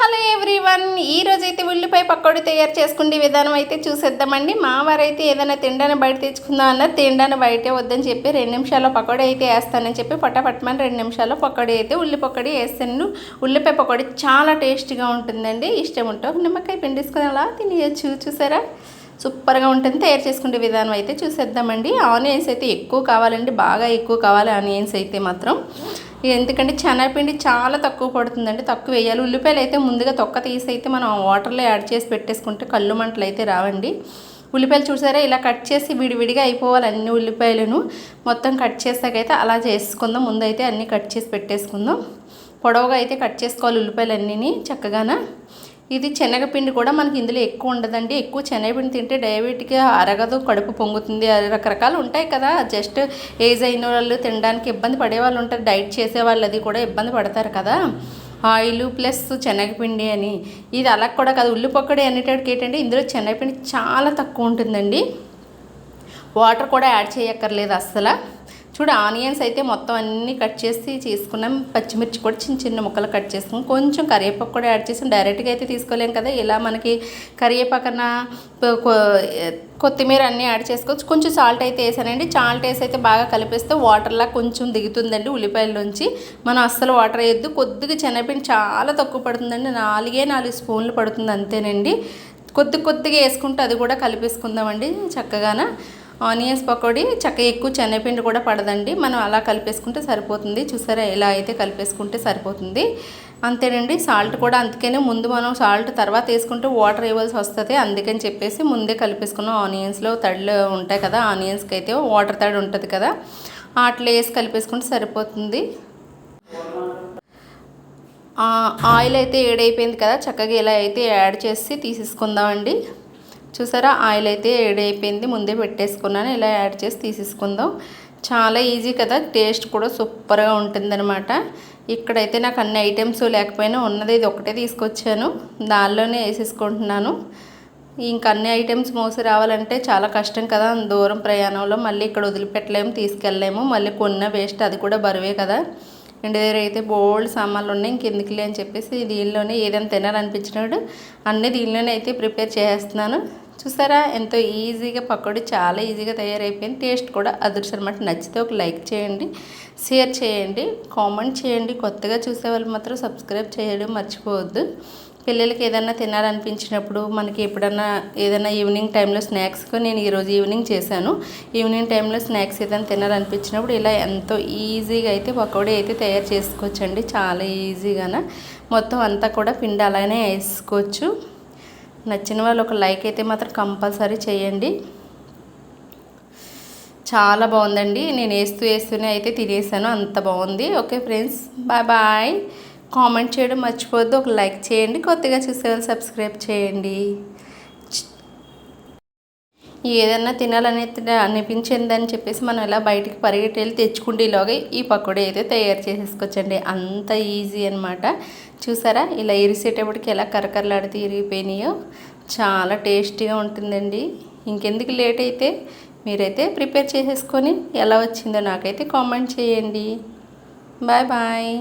Hello everyone ఈ రోజు అయితే ఉల్లిపాయ పకోడీ తయారు చేసుకునే విధానం అయితే చూసేద్దామండి. మా వారైతే ఏదైనా తిండాన్ని బయట తెచ్చుకుందాం అన్న తిండాన్ని బయటే వద్దని చెప్పి రెండు నిమిషాల్లో పకోడీ అయితే వేస్తానని చెప్పి పట్టపట్టమని రెండు నిమిషాల్లో పకోడీ అయితే ఉల్లి పకోడీ వేస్తాను. ఉల్లిపాయ పకోడీ చాలా టేస్ట్గా ఉంటుందండి. ఇష్టం ఉంటే ఒక నిమ్మకాయ పిండేసుకుని అలా తినేయచ్చు. చూసారా? సూపర్గా ఉంటుంది. తయారు చేసుకునే విధానం అయితే చూసేద్దామండి. ఆనియన్స్ అయితే ఎక్కువ కావాలండి. బాగా ఎక్కువ కావాలి ఆనియన్స్ అయితే మాత్రం. ఎందుకంటే శనగపిండి చాలా తక్కువ పడుతుందండి. తక్కువ వేయాలి. ఉల్లిపాయలు అయితే ముందుగా తొక్క తీసి అయితే మనం వాటర్లో యాడ్ చేసి పెట్టేసుకుంటే కళ్ళు మంటలు అయితే రావండి. ఉల్లిపాయలు చూసారా? ఇలా కట్ చేసి విడివిడిగా అయిపోవాలి అన్ని ఉల్లిపాయలను. మొత్తం కట్ చేసాకైతే అలా చేసుకుందాం. ముందైతే అన్నీ కట్ చేసి పెట్టేసుకుందాం. పొడవుగా అయితే కట్ చేసుకోవాలి ఉల్లిపాయలు అన్నీ చక్కగాన. ఇది శనగపిండి కూడా మనకి ఇందులో ఎక్కువ ఉండదండి. ఎక్కువ శనగపిండి తింటే డయాబెటిక్ అరగదు కడుపు పొంగుతుంది రకరకాలు ఉంటాయి కదా. జస్ట్ ఏజ్ అయిన వాళ్ళు తినడానికి ఇబ్బంది పడే వాళ్ళు ఉంటారు. డైట్ చేసే వాళ్ళు అది కూడా ఇబ్బంది పడతారు కదా. ఆయిల్ ప్లస్ శనగపిండి అని. ఇది అలా కూడా కాదు. ఉల్లిపొక్కడి అనేటట్టుకి ఏంటంటే ఇందులో శనగపిండి చాలా తక్కువ ఉంటుందండి. వాటర్ కూడా యాడ్ చేయక్కర్లేదు అస్సలు. చూడు ఆనియన్స్ అయితే మొత్తం అన్నీ కట్ చేసి తీసుకున్నాం పచ్చిమిర్చి కూడా చిన్న చిన్న ముక్కలు కట్ చేసుకున్నాం. కొంచెం కరివేపాకు కూడా యాడ్ చేసాం. డైరెక్ట్గా అయితే తీసుకోలేం కదా. ఇలా మనకి కరివేపాకన కొత్తిమీర అన్నీ యాడ్ చేసుకోవచ్చు. కొంచెం సాల్ట్ అయితే వేసానండి. సాల్ట్ వేసి అయితే బాగా కలిపేస్తే వాటర్లా కొంచెం దిగుతుందండి ఉల్లిపాయల్లోంచి మనం అస్సలు వాటర్ వేయద్దు. కొద్దిగా శనగపిండి చాలా తక్కువ పడుతుందండి. నాలుగే నాలుగు స్పూన్లు పడుతుంది అంతేనండి. కొద్ది కొద్దిగా వేసుకుంటే అది కూడా కలిపేసుకుందామండి చక్కగాన. ఆనియన్స్ పకోడీ చక్క ఎక్కువ శనగపిండి కూడా పడదండి. మనం అలా కలిపేసుకుంటే సరిపోతుంది. చూసారా ఎలా అయితే కలిపేసుకుంటే సరిపోతుంది. అంతేనండి సాల్ట్ కూడా అందుకనే ముందు మనం సాల్ట్ తర్వాత వేసుకుంటే వాటర్ వేయవలసి వస్తుంది. అందుకని చెప్పేసి ముందే కలిపేసుకున్నాం ఆనియన్స్లో తడిలో ఉంటాయి కదా ఆనియన్స్కి అయితే వాటర్ తడి ఉంటుంది కదా అట్లా వేసి కలిపేసుకుంటే సరిపోతుంది. ఆయిల్ అయితే ఏడైపోయింది కదా చక్కగా ఇలా అయితే యాడ్ చేసి తీసేసుకుందామండి. చూసారా? ఆయిల్ అయితే ఏడైపోయింది ముందే పెట్టేసుకున్నాను. ఇలా యాడ్ చేసి తీసేసుకుందాం. చాలా ఈజీ కదా? టేస్ట్ కూడా సూపర్గా ఉంటుందన్నమాట. ఇక్కడైతే నాకు అన్ని ఐటమ్స్ లేకపోయినా ఉన్నది. ఇది ఒకటే తీసుకొచ్చాను. దానిలోనే వేసేసుకుంటున్నాను. ఇంకా అన్ని ఐటమ్స్ మోసి రావాలంటే చాలా కష్టం కదా? దూరం ప్రయాణంలో మళ్ళీ ఇక్కడ వదిలిపెట్టలేము తీసుకెళ్ళలేము. మళ్ళీ కొన్న వేస్ట్ అది కూడా బరువే కదా? ఇంటి దగ్గర అయితే బోల్డ్ సామాన్లు ఉన్నాయి ఇంకెందుకులే అని చెప్పేసి దీనిలోనే ఏదైనా తినాలనిపించినాడు అన్నీ దీనిలోనే అయితే ప్రిపేర్ చేస్తున్నాను చూసారా ఎంతో ఈజీగా పకోడీ చాలా ఈజీగా తయారైపోయింది. టేస్ట్ కూడా అదృష్టం అనమాట నచ్చితే ఒక లైక్ చేయండి షేర్ చేయండి కామెంట్ చేయండి. కొత్తగా చూసే వాళ్ళు మాత్రం సబ్స్క్రైబ్ చేయడం మర్చిపోవద్దు. పిల్లలకి ఏదైనా తినాలనిపించినప్పుడు మనకి ఎప్పుడన్నా ఏదైనా ఈవినింగ్ టైంలో స్నాక్స్కు నేను ఈరోజు ఈవినింగ్ చేశాను. ఈవినింగ్ టైంలో స్నాక్స్ ఏదైనా తినాలనిపించినప్పుడు ఇలా ఎంతో ఈజీగా అయితే పకోడీ అయితే తయారు చేసుకోవచ్చండి. చాలా ఈజీగాన. మొత్తం అంతా కూడా పిండి అలానే వేసుకోవచ్చు. నచ్చిన వాళ్ళు ఒక లైక్ అయితే మాత్రం కంపల్సరీ చేయండి. చాలా బాగుందండి. నేను వేస్తూ వేస్తూనే అయితే తినేసాను. అంత బాగుంది. Okay friends bye bye. Comment చేయడం మర్చిపోవద్దు. ఒక లైక్ చేయండి. కొత్తగా చూసేవాళ్ళు సబ్స్క్రైబ్ చేయండి. ఏదన్నా తినాలని అనిపించిందని చెప్పేసి మనం ఇలా బయటికి పరిగెట్టి వెళ్ళి తెచ్చుకుంటేలాగా ఈ పకోడీ అయితే తయారు చేసేసుకోవచ్చండి. అంత ఈజీ అనమాట చూసారా? ఇలా ఇరిసేటప్పటికి ఎలా కరకరలాడితే ఇరిగిపోయినాయో. చాలా టేస్టీగా ఉంటుందండి. ఇంకెందుకు లేట్ అయితే మీరైతే ప్రిపేర్ చేసేసుకొని ఎలా వచ్చిందో నాకైతే కామెంట్ చేయండి. Bye bye.